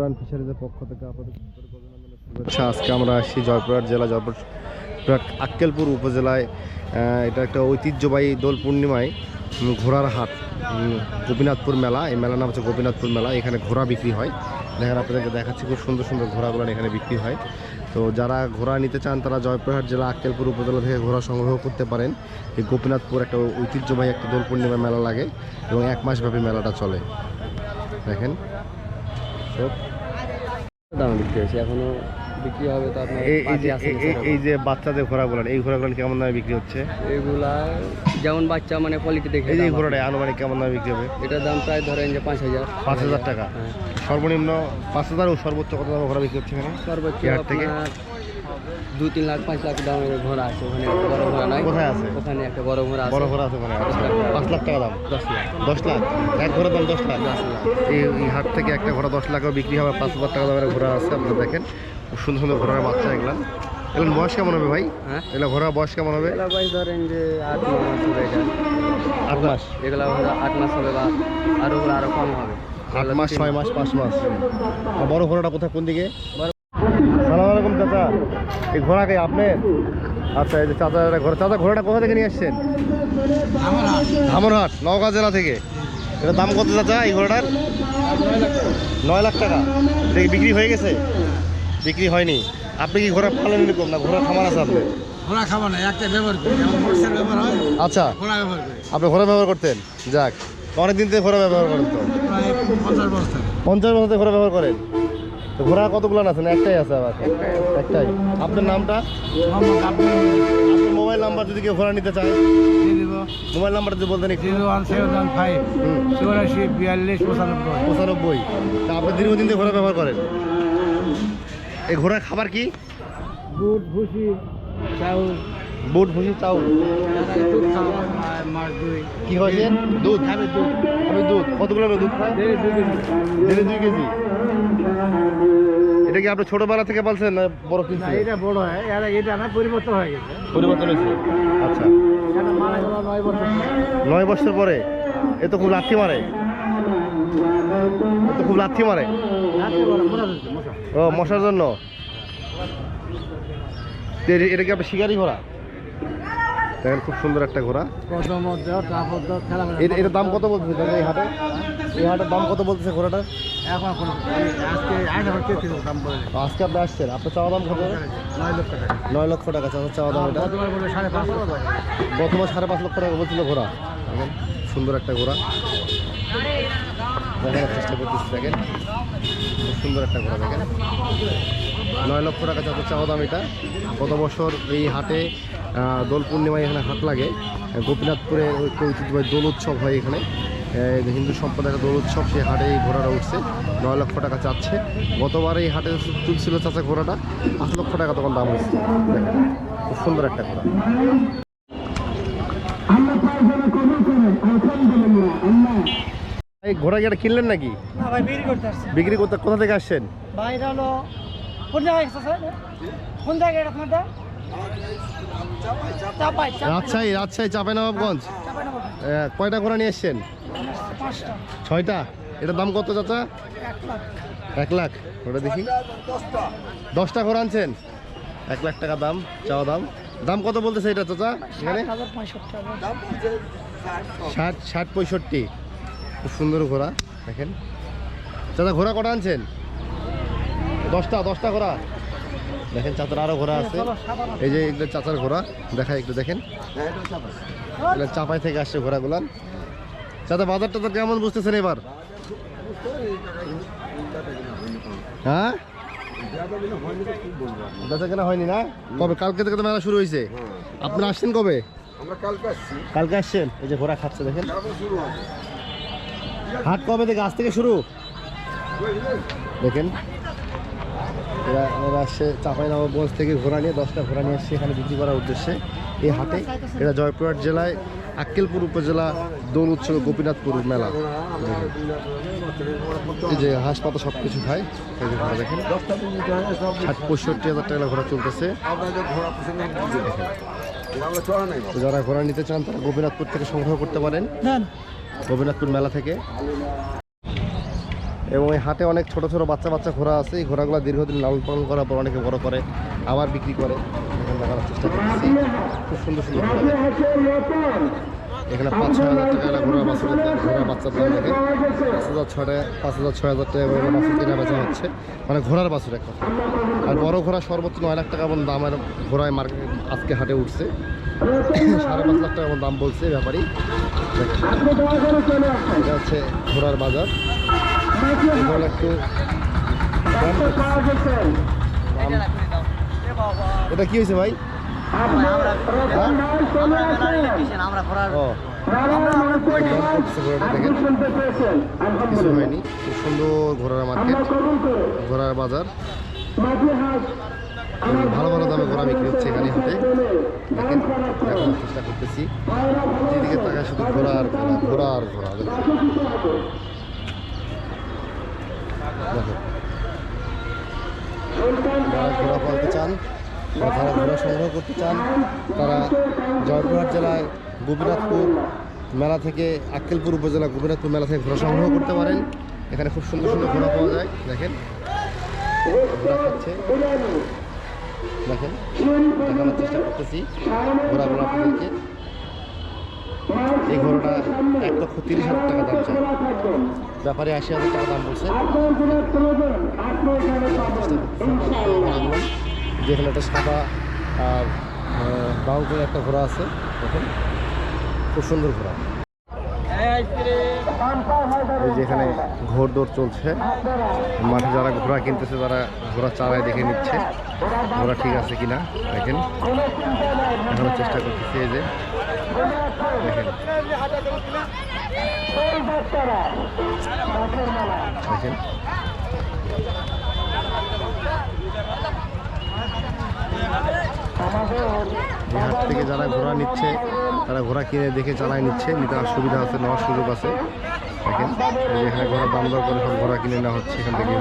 জয়পুরহাট ফিশারিজের পক্ষ থেকে আপনাদের শুভেচ্ছা আজকে আমরা আসছি জয়পুরহাট জেলা, জয়পুরহাট আক্কেলপুর উপজেলায় এটা একটা ঐতিহ্যবাহী দোল পূর্ণিমায় ঘোড়ার হাট গোপীনাথপুর মেলা, এই মেলার নাম হচ্ছে গোপীনাথপুর মেলা, এখানে ঘোড়া বিক্রি হয়। দেখেন, আপনাদেরকে দেখাচ্ছি, খুব সুন্দর সুন্দর ঘোড়াগুলো এখানে বিক্রি হয়। তো যারা ঘোড়া নিতে চান, তারা জয়পুরহাট জেলা আক্কেলপুর উপজেলা থেকে ঘোড়া সংগ্রহ করতে পারেন। এই গোপীনাথপুর একটা ঐতিহ্যবাহী একটা দোল পূর্ণিমা মেলা লাগে এবং এক মাসব্যাপী মেলাটা চলে। দেখেন, সব দামে বিক্রি হয়েছে এখনও বিক্রি হবে তো আপনার এই এই যে এই- এই- এই যে বাচ্চাদের ঘোড়াগুলো এই ঘোড়াগুলো কেমন দামে বিক্রি হচ্ছে? এগুলা যেমন বাচ্চা মানে কোয়ালিটি দেখে এই যে দাম ঘোড়াটা আনুমানিক কেমন দামে বিক্রি হবে? আছে। এটার দাম প্রায় ধরেন যে পাঁচ হাজার। পাঁচ হাজার টাকা। হ্যাঁ। সর্বনিম্ন পাঁচ হাজার ও সর্বোচ্চ কত দামে ঘোড়া বিক্রি হচ্ছে এখানে? সর্বোচ্চ এই হাট থেকে? আপনার দু তিন লাখ পাঁচ লাখ দামের ঘোড়া আছে ওখানে একটা বড় ঘোড়া নাই। কোথায় আছে? ওখানে একটা বড় ঘোড়া আছে। বড় ঘোড়া আছে ওখানে। লাখ। পাঁচ লাখ টাকা দাম? দশ লাখ। দশ লাখ? এক ঘোড়ার দাম দশ লাখ? দশ লাখ। এই হাট থেকে একটা ঘোড়া দশ লাখও বিক্রি হবে পাঁচ হাজার টাকা দামের ঘোড়া আছে আপনারা দেখেন। খুব সুন্দর সুন্দর ঘোড়ার বাচ্চা এগুলা। এগুলো বয়স কেমন হবে ভাই? হ্যাঁ? এগুলো ঘোড়ার বয়স কেমন হবে? বয়স ধরেন যে আট মাস হবে আট মাস? এগুলা আট মাস হবে বা আর ওগুলো আরও কম হবে। আট মাস ছয় মাস পাঁচ মাস। বড় ঘোড়াটা কোথায় কোন দিকে? আলাইকুম চাচা। এই ঘোড়া কে আপনার আচ্ছা এই যে চাচা একটা ঘোড়া চাচা ঘোড়াটা কোথা থেকে নিয়ে আসছেন? ধামরহাট নওগাঁ জেলা থেকে। এটা দাম কত চাচা এই ঘোড়াটার? নয় লাখ টাকা। এটা বিক্রি হয়ে গেছে? বিক্রি হয়নি। আপনি কি ঘোড়া পালন এরকম না ঘোড়া খামার আছে আপনার ঘোড়া খামার না একটা ব্যবহার করি। ব্যবহার হয় আচ্ছা। ঘোড়া ব্যবহার করি। আপনি ঘোড়া ব্যবহার করতেন? যাক। অনেক দিন থেকে ঘোড়া ব্যবহার করেন তো। প্রায় পঞ্চাশ বস্তা পঞ্চাশ বছর থেকে ঘোড়া ব্যবহার করেন? ঘোড়া কতগুলো আছে না? একটাই আছে আবার। একটাই। আপনার নামটা? আপনার মোবাইল নাম্বার যদি কেউ ঘোড়া নিতে চায়? মোবাইল নাম্বার যদি বলতেন একটু। Zero one seven one five. বিয়াল্লিশ পঁচানব্বই। পঁচানব্বই। তা আপনি দীর্ঘদিন থেকে ঘোড়া ব্যবহার করেন? এই ঘোড়ার খাবার কি? বুট ভুসি চাউল। বুট ভুসি চাউল। কি হয়েছে দুধ। খাবে দুধ। আমি দুধ। কতগুলো দুধ দিনে দুই কেজি। এটা কি আপনি ছোটবেলা থেকে বলছেন না বড় না এটা বড় হয়। এটা এটা না পরিবর্তন হয়ে গেছে। পরিবর্তন হয়েছে। আচ্ছা। এটা মারা গেল নয় বছর নয় বছর পরে? এ তো খুব লাথি মারে। এ তো খুব লাথি মারে। ও মশার জন্য? এটা- কি আপনার শিকারি ঘোড়া? দেখেন খুব সুন্দর একটা ঘোড়া। এটার দাম কত বলতেছে দাদা এই হাটে? এই হাটের দাম কত বলতেছে ঘোড়াটা এখন কোনো আজকে আট হাজার তেত্রিশ দাম পড়ে আজকে আপনি আসছেন। আপনার চাওয়া দাম কত? নয় লক্ষ টাকা। নয় লক্ষ টাকা। চাওয়া চাওয়া দাম এটা? সাড়ে পাঁচ লক্ষ টাকা। প্রথমে সাড়ে পাঁচ লক্ষ টাকা বলছিল ঘোড়া। দেখেন সুন্দর একটা ঘোড়া। দেখার চেষ্টা করতেছি দেখেন। খুব সুন্দর একটা ঘোড়া দেখেন। নয় লক্ষ টাকা যত চাওয়া দাম এটা। গত বছর এই হাটে দোল পূর্ণিমায় এখানে হাট লাগে। গোপীনাথপুরে ঐতিহ্যবাহী দোল উৎসব হয় এখানে। হিন্দু সম্প্রদায়ের দোল উৎসব সেই হাটে এই ঘোড়াটা উঠছে। নয় লক্ষ টাকা চাচ্ছে। গতবার এই হাটে তুলছিল চাচা ঘোড়াটা পাঁচ লক্ষ টাকা তখন দাম হয়েছে। খুব সুন্দর একটা ঘোড়া। এই ঘোড়া কি একটা কিনলেন নাকি? বিক্রি করতে কোথা থেকে আসছেন? রাজশাহী রাজশাহী চাপাই না কয়টা ঘোড়া নিয়ে এসছেন? ছয়টা? এটার দাম কত চাচা? এক লাখ। ওটা দেখি। দশটা ঘোড়া আনছেন? এক লাখ টাকা দাম চাওয়া দাম। দাম কত বলতেছে এটা চাচা? এখানে? ষাট ষাট পঁয়ষট্টি। খুব সুন্দর ঘোড়া দেখেন। চাচা ঘোড়া কটা আনছেন? দশটা দশটা ঘোড়া? দেখেন চাচার আরও ঘোড়া আছে। এই যে এগুলো চাচার ঘোড়া দেখা একটু দেখেন। এগুলো চাপাই থেকে আসছে ঘোড়াগুলা চাচা বাজারটা তো কেমন বুঝতেছেন এবার? হ্যাঁ? বেচা কেনা হয়নি না? কবে? কালকে থেকে তো মেলা শুরু হয়েছে আপনারা আসছেন কবে? কালকে আসছেন? এই যে ঘোড়া খাচ্ছে দেখেন। হাট কবে থেকে? আজ থেকে শুরু? দেখেন। এরা এরা আসছে চাঁপাইনবাবগঞ্জ থেকে ঘোড়া নিয়ে দশটা ঘোড়া নিয়ে আসছে এখানে বিক্রি করার উদ্দেশ্যে। এই হাটে এটা জয়পুরহাট জেলায় আক্কেলপুর উপজেলা দোল উৎসব গোপীনাথপুর মেলা। এই যে হাঁস পাতা সব কিছু খায় এই যে ঘোড়া দেখেন। ষাট পঁয়ষট্টি হাজার টাকা ঘোড়া চলতেছে। যারা ঘোড়া নিতে চান তারা গোপীনাথপুর থেকে সংগ্রহ করতে পারেন। গোপীনাথপুর মেলা থেকে। এবং এই হাটে অনেক ছোট ছোট বাচ্চা বাচ্চা ঘোড়া আছে। এই ঘোড়াগুলো দীর্ঘদিন লালন পালন করার পর অনেকে বড় করে আবার বিক্রি করে। দেখানোর চেষ্টা করছি খুব সুন্দর সুন্দর ঘোড়া এখানে পাঁচ ছয় হাজার টাকা এলা ঘোড়ার বাছুরের দাম ঘোড়ার বাচ্চার দাম দেখেন পাঁচ হাজার ছটা পাঁচ হাজার ছয় হাজার টাকা করে কেনা বেচা হচ্ছে। মানে ঘোড়ার বাছুর এক কথা। আর বড় ঘোড়া সর্বোচ্চ নয় লাখ টাকা মতো দামের ঘোড়ায় মার্কেট আজকে হাটে উঠছে। সাড়ে পাঁচ লাখ টাকা মতো দাম বলছে ব্যাপারী দেখেন। এটা হচ্ছে ঘোড়ার বাজার। একটু দাম- এটা কি হয়েছে ভাই হ্যাঁ? কিছু হয়নি খুব সুন্দর ঘোড়ার মার্কেট ঘোড়ার বাজার ভালো ভালো দামে ঘোড়া বিক্রি হচ্ছে এখানে দেখেন দেখানোর চেষ্টা করতেছি যেদিকে তাকায় শুধু ঘোড়া আর ঘোড়া ঘোড়া আর ঘোড়া দেখো যারা ঘোড়া পালতে চান বা যারা ঘোড়া সংগ্রহ করতে চান, তারা জয়পুরহাট জেলায় গোপীনাথপুর মেলা থেকে আক্কেলপুর উপজেলা গোপীনাথপুর মেলা থেকে ঘোড়া সংগ্রহ করতে পারেন। এখানে খুব সুন্দর সুন্দর ঘোড়া পাওয়া যায়। দেখেন, ঘোড়া খাচ্ছে। দেখেন, দেখানোর চেষ্টা করতেছি ঘোড়াগুলো আপনাদেরকে। এই ঘোড়াটা এক লক্ষ তিরিশ হাজার টাকা দাম চাই। ব্যাপারে আশি হাজার টাকা দাম বলছে। যেখানে একটা সাদা ব্রাউন কালার একটা ঘোড়া আছে, দেখুন। খুব সুন্দর ঘোড়া। যেখানে ঘোর দৌড় চলছে, মাঠে যারা ঘোড়া কিনতেছে তারা ঘোড়া চালায় দেখে নিচ্ছে, ঘোড়া ঠিক আছে কিনা, দেখেন। চেষ্টা করতেছে যে। দেখেন হাট থেকে যারা ঘোড়া নিচ্ছে তারা ঘোড়া কিনে দেখে চালায় নিচ্ছে নিতে সুবিধা আছে নেওয়ার সুযোগ আছে দেখেন এখানে ঘোড়া দাম দর করে সব ঘোড়া কিনে নেওয়া হচ্ছে এখান থেকে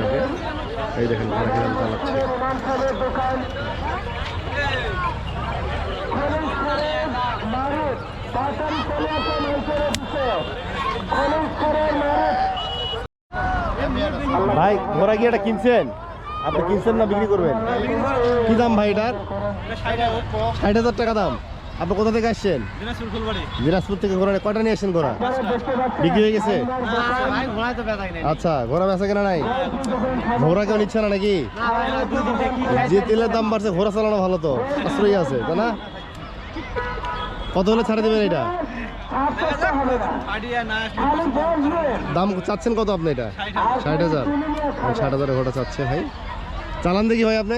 এই দেখেন ঘোড়া কিনে চালাচ্ছে ভাই, ঘোড়া কি এটা কিনছেন? আপনি কিনছেন না বিক্রি করবেন? কি দাম ভাই এটার? ষাট হাজার টাকা দাম। আপনি কোথা থেকে আসছেন? দিনাজপুর থেকে ঘোড়া কটা নিয়ে আসছেন ঘোড়া? বিক্রি হয়ে গেছে? আচ্ছা ঘোড়া বেচা কেনা নাই? ঘোড়া কেউ নিচ্ছে না নাকি? যে তেলের দাম বাড়ছে, ঘোড়া চালানো ভালো তো। আশ্রয় আছে, তাই না? কত হলে ছাড়ে দেবেন এটা? দাম চাচ্ছেন কত আপনি এটা? ষাট হাজার। ষাট হাজার ঘোড়া চাচ্ছে ভাই। চালান দেখি ভাই আপনি।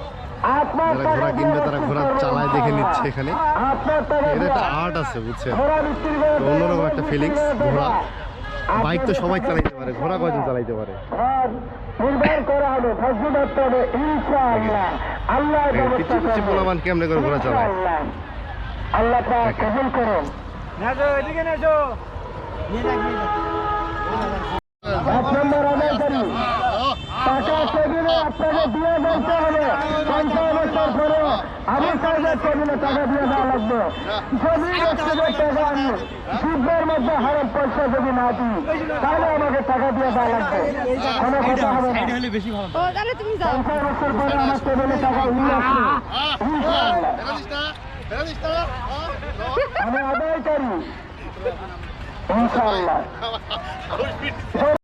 যারা ঘোড়া কিনবে তারা ঘোড়া চালায় দেখে নিচ্ছে এখানে। এটা একটা আর্ট আছে বুঝছেন? অন্যরকম একটা ফিলিংস ঘোড়া। বাইক তো সবাই চালাইতে পারে ঘোড়া কয়জন চালাইতে পারে? পিচ্ছি করবে। পোলাবান কেমনে করে ঘোড়া চালায়? আল্লাহ। কবুল করুন। এক নম্বর আদায় টাকা টেবিলে আপনাকে দিয়ে দিতে হবে পঞ্চান্ন বছর পরে আমি টাকা দিয়ে দেওয়া লাগবে। যদি ব্যক্তিগত টাকা আমি যুদ্ধের মধ্যে হারাম পয়সা যদি না দিই তাহলে আমাকে টাকা দিয়ে দেওয়া লাগবে। কোনো কথা হবে না। ও তাহলে তুমি যাও। পঞ্চাশ বছর পরে আমার টেবিলে টাকা উঠে আসবে ইনশাআল্লাহ। আমি আদায় করি। ইনশাআল্লাহ।